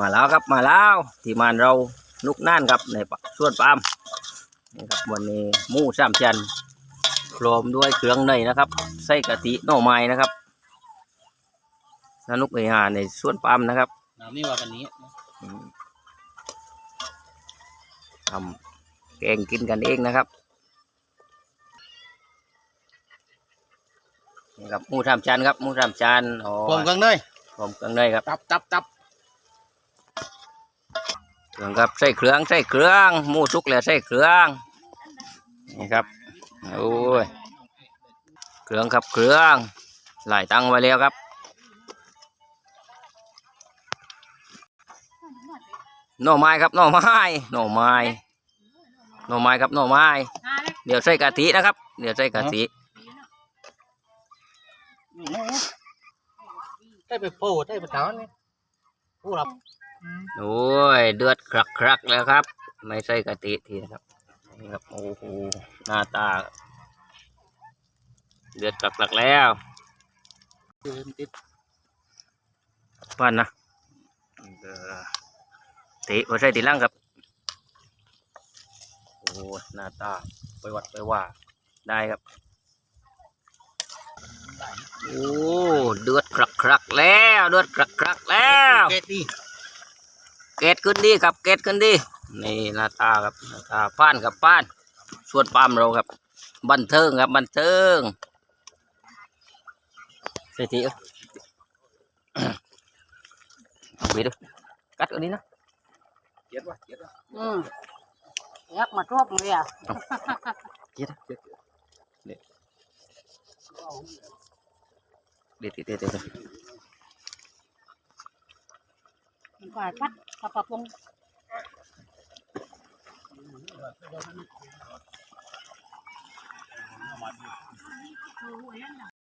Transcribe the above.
มาแล้วครับมาแล้วที่มานเรานุกน่านครับในสวนปาล์มนี่ครับวันนี้หมูสามชั้นพร้อมด้วยเครื่องในนะครับไส้กะทิหน่อไม้นะครับสนุกเฮฮาในสวนปาล์มนะครับน้ำนี่ว่ากันนี้อืมทำแกงกินกันเองนะครับนี่ครับหมูสามชั้นครับหมูสามชั้นอ๋อพร้อมกันเลยพร้อมเครื่องในครับตับตับตับ เครื่องครับใส่เครื่องใส่เครื่องหมูสุกแล้วใส่เครื่องนี่ครับโอ้ยเครื่องครับเครื่องหลายตังไว้แล้วครับหน่อไม้ครับหน่อไม้หน่อไม้หน่อไม้ครับหน่อไม้เดี๋ยวใส่กะทินะครับ เดี๋ยวใส่กะทิได้ไปโป้ได้ไปเท้านี่ผู้รับ โอ้ยเดือดครักครักแล้วครับ ไม่ใส่กะทิทีนะครับนี่ครับโอ้โหหน้าตา เดือดครักครักแล้วเดินติดปั้นนะเออติพอใส่ตีล่างครับโอ้หน้าตาไปวัดไปว่าได้ครับโอ้เดือดครักครักแล้ว เดือดครักครักแล้ว เกตดีเกตขึ้นดีครับเกตขึ้นดีนี่หน้าตาครับหน้าตาป้านกับป้านส่วนปามเราครับ บันเทิงครับบันเทิงเศรษฐีเอ้ยเอาไปดูกัดอันนี้นะเกียดวะเกียดวะอืมยักมาทบเลยอะเกียดเกียดเด็ดเด็ดเด็ด กว่ายพัดกระปะพง